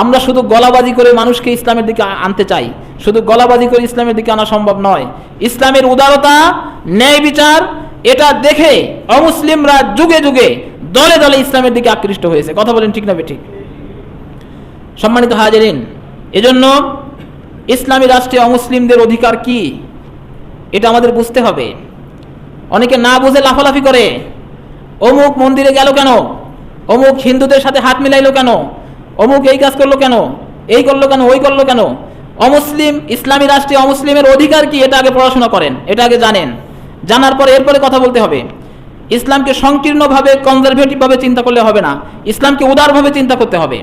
আমরা শুধু গলাবাজি করে মানুষকে ইসলামের দিকে আনতে চাই। শুধু গলাবাজি করে ইসলামের দিকে আনা সম্ভব নয়। ইসলামের উদারতা, ন্যায় বিচার, এটা দেখে অমুসলিমরা যুগে যুগে দলে দলে ইসলামের দিকে আকৃষ্ট হয়েছে। কথা বলেন ঠিক না ঠিক সম্মানিত হাজারিন, এজন্য ইসলামী রাষ্ট্রে অমুসলিমদের অধিকার কি? এটা আমাদের বুঝতে হবে। অনেকে না বুঝে লাফালাফি করে, অমুক মন্দিরে গেল কেন? অমুক হিন্দুদের সাথে হাত মিলাইলো কেন? অমুক এই কাজ করল কেন? এই করল কেন? ওই করল কেন? অমুসলিম, ইসলামী রাষ্ট্রে অমুসলিমের অধিকার কি? এটা আগে পড়াশোনা করেন, এটা আগে জানেন। জানার পরে এরপরে কথা বলতে হবে। ইসলামকে সংকীর্ণভাবে কনজারভেটিভভাবে চিন্তা করলে হবে না। ইসলামকে উদারভাবে চিন্তা করতে হবে।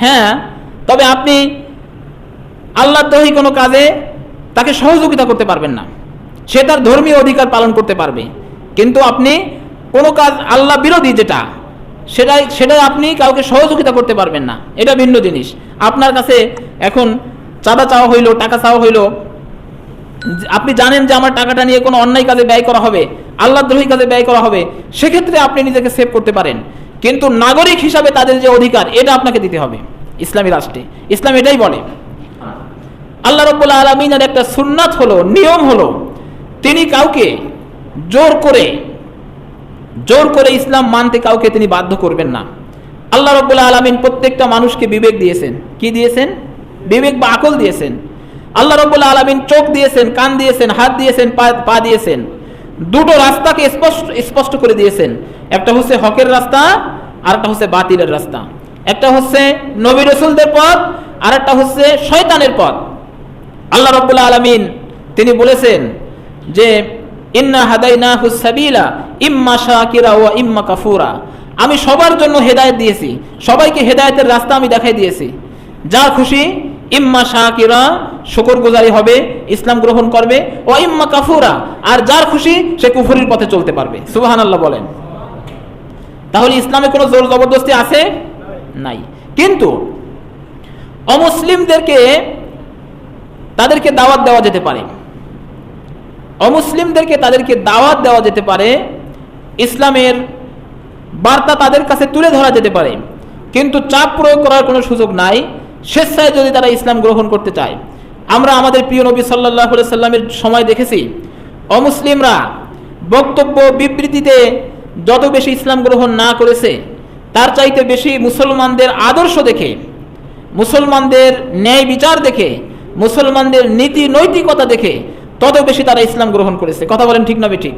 হ্যাঁ তবে আপনি আল্লাহর দহি কোনো কাজে তাকে সহযোগিতা করতে পারবেন না। সে তার ধর্মীয় অধিকার পালন করতে পারবে। কিন্তু আপনি কোনো কাজ আল্লাহ বিরোধী যেটা সেটাই সেটাই আপনি কাউকে সহযোগিতা করতে পারবেন না। এটা ভিন্ন জিনিস। আপনার কাছে এখন চাঁদা চাওয়া হইল, টাকা চাওয়া হইল আপনি জানেন যে আমার টাকাটা নিয়ে কোনো অন্যায় কাজে ব্যয় করা হবে আল্লাহ দ্রোহী কাজে ব্যয় করা হবে, সেক্ষেত্রে আপনি নিজেকে সেভ করতে পারেন। কিন্তু নাগরিক হিসাবে তাদের যে অধিকার, এটা আপনাকে দিতে হবে ইসলামী রাষ্ট্রে। ইসলাম এটাই বলে। আল্লাহ রব্বুল আলমিনের একটা সুন্নাত হলো, নিয়ম হলো, তিনি কাউকে জোর করে জোর করে ইসলাম মানতে কাউকে তিনি বাধ্য করবেন না। আল্লাহ রব্বুল আলমিন প্রত্যেকটা মানুষকে বিবেক দিয়েছেন। কি দিয়েছেন? বিবেক বা আকল দিয়েছেন। আল্লাহ রব্বুল আলমিন চোখ দিয়েছেন, কান দিয়েছেন, হাত দিয়েছেন, পা পা দিয়েছেন। দুটো রাস্তাকে স্পষ্ট স্পষ্ট করে দিয়েছেন। একটা হচ্ছে হকের রাস্তা, আর একটা হচ্ছে বাতিলের রাস্তা। একটা হচ্ছে নবী রসুলদের পথ, আর একটা হচ্ছে শয়তানের পথ। আল্লাহ রব্বুল্লা আলমিন তিনি বলেছেন যে ইন্না হাদাইনা হুসাবিলা ইম্মা শাকিরা ও ইম্মা কাফুরা। আমি সবার জন্য হেদায়েত দিয়েছি, সবাইকে হেদায়েতের রাস্তা আমি দেখাই দিয়েছি। যা খুশি, ইম্মা শাকিরা শুকর গুজারি হবে, ইসলাম গ্রহণ করবে ও ইম্মা কাফুরা। আর যার খুশি, সে কুফুরির পথে চলতে পারবে। সুবাহান আল্লাহ বলেন। তাহলে ইসলামে কোনো জোর জবরদস্তি আছে? নাই। কিন্তু অমুসলিমদেরকে, তাদেরকে দাওয়াত দেওয়া যেতে পারে। অমুসলিমদেরকে তাদেরকে দাওয়াত দেওয়া যেতে পারে, ইসলামের বার্তা তাদের কাছে তুলে ধরা যেতে পারে। কিন্তু চাপ প্রয়োগ করার কোনো সুযোগ নাই, স্বেচ্ছায় যদি তারা ইসলাম গ্রহণ করতে চায়। আমরা আমাদের প্রিয় নবী সাল্লাহ সাল্লামের সময় দেখেছি, অমুসলিমরা বক্তব্য বিবৃতিতে যত বেশি ইসলাম গ্রহণ না করেছে, তার চাইতে বেশি মুসলমানদের আদর্শ দেখে, মুসলমানদের ন্যায় বিচার দেখে, মুসলমানদের নীতি নৈতিকতা দেখে তত বেশি তারা ইসলাম গ্রহণ করেছে। কথা বলেন ঠিক না ঠিক?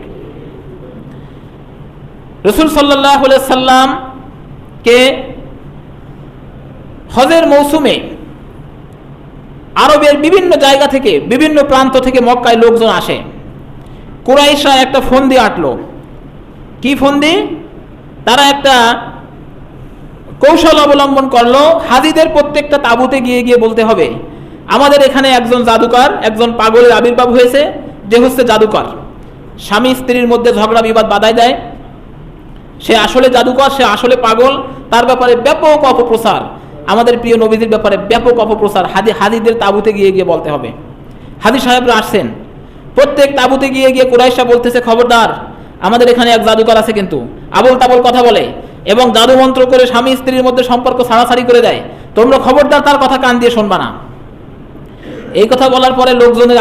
রসুল সাল্লাহ সাল্লামকে হজের মৌসুমে আরবের বিভিন্ন জায়গা থেকে, বিভিন্ন প্রান্ত থেকে মক্কায় লোকজন আসে। কুরাইশা একটা ফন্দি আটলো। কি ফন্দি? তারা একটা কৌশল অবলম্বন করল, হাজিদের প্রত্যেকটা তাঁবুতে গিয়ে গিয়ে বলতে হবে আমাদের এখানে একজন জাদুকর, একজন পাগলের আবির্ভাব হয়েছে, যে হচ্ছে জাদুকর। স্বামী স্ত্রীর মধ্যে ঝগড়া বিবাদ বাধায় দেয়। সে আসলে জাদুকর, সে আসলে পাগল, তার ব্যাপারে ব্যাপক অপপ্রচার। আমাদের প্রিয় নবীদের ব্যাপারে ব্যাপক অপপ্রচার। হাজি হাজিদের তাঁবুতে গিয়ে গিয়ে বলতে হবে। হাজি সাহেবরা আসছেন। প্রত্যেক তাঁবুতে গিয়ে গিয়ে কুরাইশা বলতেছে, খবরদার, আমাদের এখানে এক জাদুকর আছে কিন্তু। আবল তাবল কথা বলে এবং জাদু মন্ত্র করে স্বামী স্ত্রীর মধ্যে সম্পর্ক ছাড়াছাড়ি করে দেয়। তোমরা খবরদার, তার কথা কান দিয়ে শুনবা না। এই কথা বলার পরে লোকজনের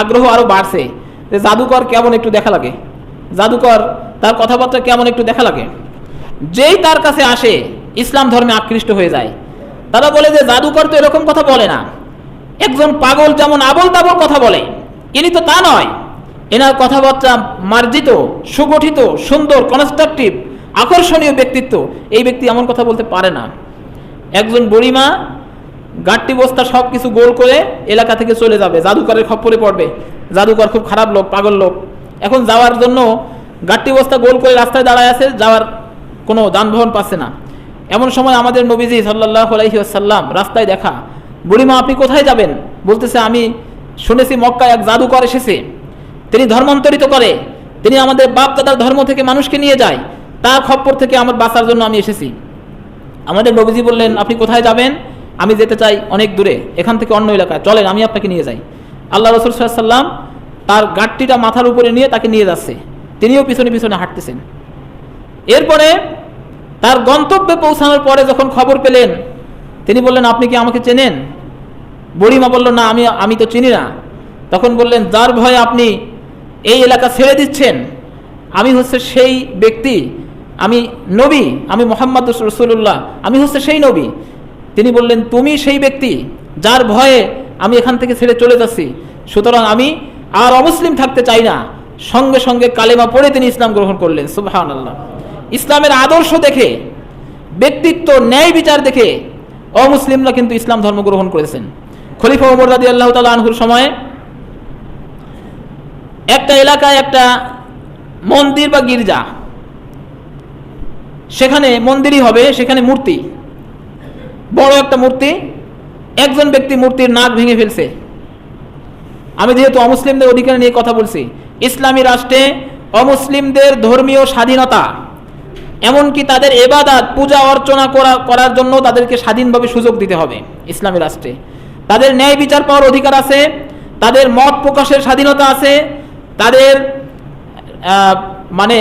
আগ্রহ আরও বাড়ছে যে জাদুকর কেমন একটু দেখা লাগে। জাদুকর তার কথাবার্তা কেমন একটু দেখা লাগে। যেই তার কাছে আসে, ইসলাম ধর্মে আকৃষ্ট হয়ে যায়। তারা বলে যে জাদুকর তো এরকম কথা বলে না। একজন পাগল যেমন আবল তাবল কথা বলে, ইনি তো তা নয়। এনার কথাবার্তা মার্জিত, সুগঠিত, সুন্দর কনস্ট্রাকটিভ আকর্ষণীয় ব্যক্তিত্ব। এই ব্যক্তি এমন কথা বলতে পারে না। একজন বুড়িমা গাট্টি বস্তা সব কিছু গোল করে এলাকা থেকে চলে যাবে। জাদুকরের খপ্পরে পড়বে। জাদুকর খুব খারাপ লোক, পাগল লোক। এখন যাওয়ার জন্য গাট্টি বস্তা গোল করে রাস্তায় দাঁড়ায় আছে, যাওয়ার কোনো যানবাহন পাচ্ছে না। এমন সময় আমাদের নবীজি সাল্লাহ আলহিহাসাল্লাম রাস্তায় দেখা, বুড়িমা, আপনি কোথায় যাবেন? বলতেছে, আমি শুনেছি মক্কায় এক জাদুকর এসেছে। তিনি ধর্মান্তরিত করে। তিনি আমাদের বাপ দাদার ধর্ম থেকে মানুষকে নিয়ে যায়। তার খপ্পর থেকে আমার বাঁচার জন্য আমি এসেছি। আমাদের নবীজি বললেন, আপনি কোথায় যাবেন? আমি যেতে চাই অনেক দূরে, এখান থেকে অন্য এলাকায়। চলেন, আমি আপনাকে নিয়ে যাই। আল্লাহ রসুল সাল্লাম তার গাঠটিটা মাথার উপরে নিয়ে তাকে নিয়ে যাচ্ছে। তিনিও পিছনে পিছনে হাঁটতেছেন। এরপরে তার গন্তব্যে পৌঁছানোর পরে যখন খবর পেলেন, তিনি বললেন, আপনি কি আমাকে চেনেন? বুড়িমা বলল, না, আমি আমি তো চিনি না। তখন বললেন, যার ভয়ে আপনি এই এলাকা ছেড়ে দিচ্ছেন? আমি হচ্ছে সেই ব্যক্তি, আমি নবী, আমি মোহাম্মদ রসুল্লাহ আমি হচ্ছে সেই নবী। তিনি বললেন, তুমি সেই ব্যক্তি যার ভয়ে আমি এখান থেকে ছেড়ে চলে যাচ্ছি। সুতরাং আমি আর অমুসলিম থাকতে চাই না। সঙ্গে সঙ্গে কালেমা পড়ে তিনি ইসলাম গ্রহণ করলেন সুবাহান আল্লাহ ইসলামের আদর্শ দেখে, ব্যক্তিত্ব, ন্যায় বিচার দেখে অমুসলিমরা কিন্তু ইসলাম ধর্ম গ্রহণ করেছেন। খলিফা ওমর রাদি আল্লাহ তালা আনহুর সময়ে একটা এলাকায় একটা মন্দির বা গির্জা, সেখানে মন্দিরই হবে, সেখানে মূর্তি। বড় একটা মূর্তি, একজন ব্যক্তি মূর্তির নাক ভেঙে ফেলছে। আমি যেহেতু অমুসলিমদের অধিকার নিয়ে কথা বলছি, ইসলামী রাষ্ট্রে অমুসলিমদের ধর্মীয় স্বাধীনতা, এমনকি তাদের এবাদাত, পূজা অর্চনা করা, করার জন্য তাদেরকে স্বাধীনভাবে সুযোগ দিতে হবে ইসলামী রাষ্ট্রে। তাদের ন্যায় বিচার পাওয়ার অধিকার আছে, তাদের মত প্রকাশের স্বাধীনতা আছে, তাদের মানে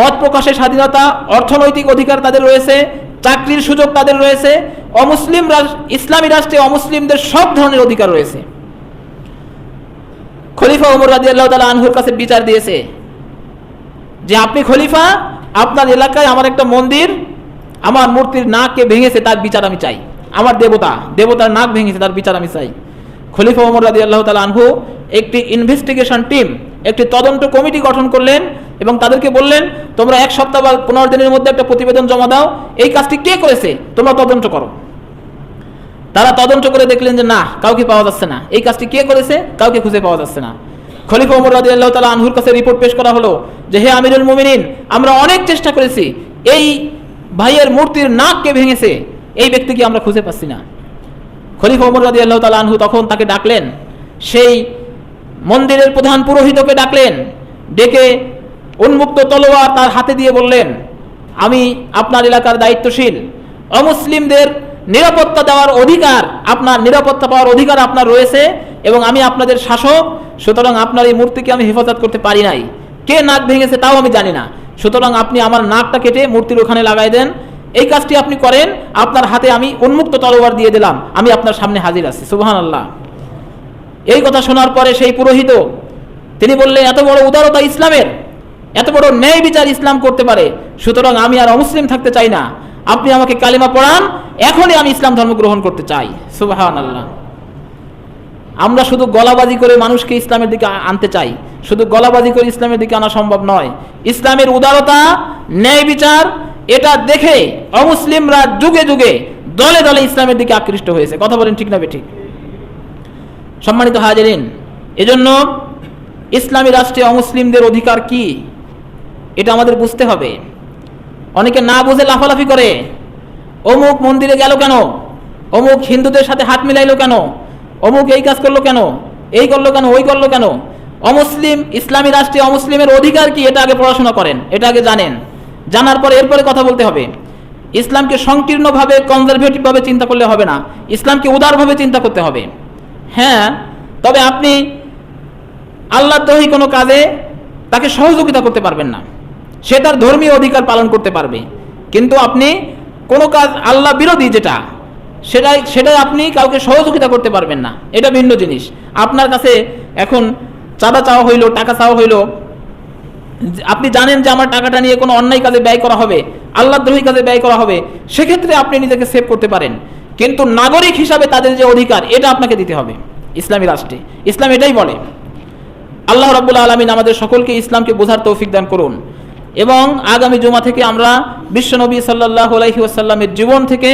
মত প্রকাশের স্বাধীনতা, অর্থনৈতিক অধিকার তাদের রয়েছে চাকরির সুযোগ তাদের রয়েছে। অমুসলিম ইসলামী রাষ্ট্রে অমুসলিমদের সব ধরনের অধিকার রয়েছে। খলিফা ওমর রাজি আল্লাহ তালা আনহুর কাছে বিচার দিয়েছে যে, আপনি খলিফা, আপনার এলাকায় আমার একটা মন্দির, আমার মূর্তির নাককে ভেঙেছে তার বিচার আমি চাই। আমার দেবতা, দেবতার নাক ভেঙেছে তার বিচার আমি চাই। খলিফা ওমর রাজি আল্লাহ তালা আনহু একটি ইনভেস্টিগেশন টিম একটি তদন্ত কমিটি গঠন করলেন। এবং তাদেরকে বললেন, তোমরা এক সপ্তাহ বা পনেরো দিনের মধ্যে একটা প্রতিবেদন জমা দাও। এই কাজটি কে করেছে? তোমরা তদন্ত করো। তারা তদন্ত করে দেখলেন যে, না, কাউকে পাওয়া যাচ্ছে না। এই কাজটি কে করেছে? কাউকে খুঁজে পাওয়া যাচ্ছে না। খলিফা ওমর রাজি আল্লাহ তালা আনহুর কাছে রিপোর্ট পেশ করা হলো যে, হে আমিরুল মুমিনিন, আমরা অনেক চেষ্টা করেছি। এই ভাইয়ের মূর্তির নাককে ভেঙেছে? এই ব্যক্তিকে আমরা খুঁজে পাচ্ছি না। খলিফা ওমর রাজি আল্লাহ তালা আনহু তখন তাকে ডাকলেন। সেই মন্দিরের প্রধান পুরোহিতকে ডাকলেন। ডেকে উন্মুক্ত তলোয়ার তার হাতে দিয়ে বললেন, আমি আপনার এলাকার দায়িত্বশীল। অমুসলিমদের নিরাপত্তা দেওয়ার অধিকার, আপনার নিরাপত্তা পাওয়ার অধিকার আপনার রয়েছে এবং আমি আপনাদের শাসক, সুতরাং আপনার এই মূর্তিকে আমি হেফাজত করতে পারি নাই। কে নাক ভেঙেছে তাও আমি জানি না। সুতরাং আপনি আমার নাকটা কেটে মূর্তির ওখানে লাগাই দেন। এই কাজটি আপনি করেন, আপনার হাতে আমি উন্মুক্ত তলোয়ার দিয়ে দিলাম। আমি আপনার সামনে হাজির আছি। সুবহান আল্লাহ এই কথা শোনার পরে সেই পুরোহিত, তিনি বললেন, এত বড় উদারতা ইসলামের। এত বড় ন্যায় বিচার ইসলাম করতে পারে, সুতরাং আমি আর অমুসলিম থাকতে চাই না। আপনি আমাকে কালিমা পড়ান, এখনই আমি ইসলাম ধর্ম গ্রহণ করতে চাই। সুবাহান আল্লাহ আমরা শুধু গলাবাজি করে মানুষকে ইসলামের দিকে আনতে চাই। শুধু গলাবাজি করে ইসলামের দিকে আনা সম্ভব নয়। ইসলামের উদারতা, ন্যায় বিচার, এটা দেখে অমুসলিমরা যুগে যুগে দলে দলে ইসলামের দিকে আকৃষ্ট হয়েছে। কথা বলেন ঠিক না ঠিক সম্মানিত হাজারিন, এজন্য ইসলামী রাষ্ট্রে অমুসলিমদের অধিকার কি? এটা আমাদের বুঝতে হবে। অনেকে না বুঝে লাফালাফি করে। অমুক মন্দিরে গেল কেন? অমুক হিন্দুদের সাথে হাত মিলাইলো কেন? অমুক এই কাজ করল কেন? এই করল কেন? ওই করল কেন? অমুসলিম, ইসলামী রাষ্ট্রে অমুসলিমের অধিকার কি? এটা আগে পড়াশোনা করেন, এটা আগে জানেন। জানার পরে এরপরে কথা বলতে হবে। ইসলামকে সংকীর্ণভাবে কনজারভেটিভভাবে চিন্তা করলে হবে না। ইসলামকে উদারভাবে চিন্তা করতে হবে। হ্যাঁ তবে আপনি আল্লাহদ্রোহী কোনো কাজে তাকে সহযোগিতা করতে পারবেন না। সে তার ধর্মীয় অধিকার পালন করতে পারবে। কিন্তু আপনি কোনো কাজ আল্লাহ বিরোধী যেটা, সেটাই সেটাই আপনি কাউকে সহযোগিতা করতে পারবেন না। এটা ভিন্ন জিনিস। আপনার কাছে এখন চাঁদা চাওয়া হইল, টাকা চাওয়া হইল, আপনি জানেন যে আমার টাকাটা নিয়ে কোনো অন্যায় কাজে ব্যয় করা হবে, আল্লাহদ্রোহী কাজে ব্যয় করা হবে, সেক্ষেত্রে আপনি নিজেকে সেভ করতে পারেন। কিন্তু নাগরিক হিসাবে তাদের যে অধিকার, এটা আপনাকে দিতে হবে ইসলামী রাষ্ট্রে। ইসলাম এটাই বলে। আল্লাহ রাব্বুল আলমিন আমাদের সকলকে ইসলামকে বোঝার তৌফিক দান করুন। এবং আগামী জুমা থেকে আমরা বিশ্বনবী সাল্লাহ ওয়াসাল্লামের জীবন থেকে,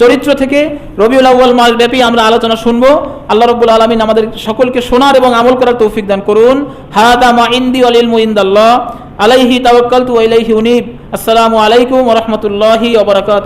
চরিত্র থেকে রবিউল আউ্বাল মাস ব্যাপী আমরা আলোচনা শুনব। আল্লাহ রব্বুল আলমিন আমাদের সকলকে শোনার এবং আমল করার তৌফিক দান করুন। হাদা মা ইন্দি আলিল মুইন্দাল্লাহ আলাইহি তাওয়াক্কালতু ওয়া ইলাইহি উনিব। আসসালামু আলাইকুম ওয়া রাহমাতুল্লাহি ওয়া বারাকাতুহু।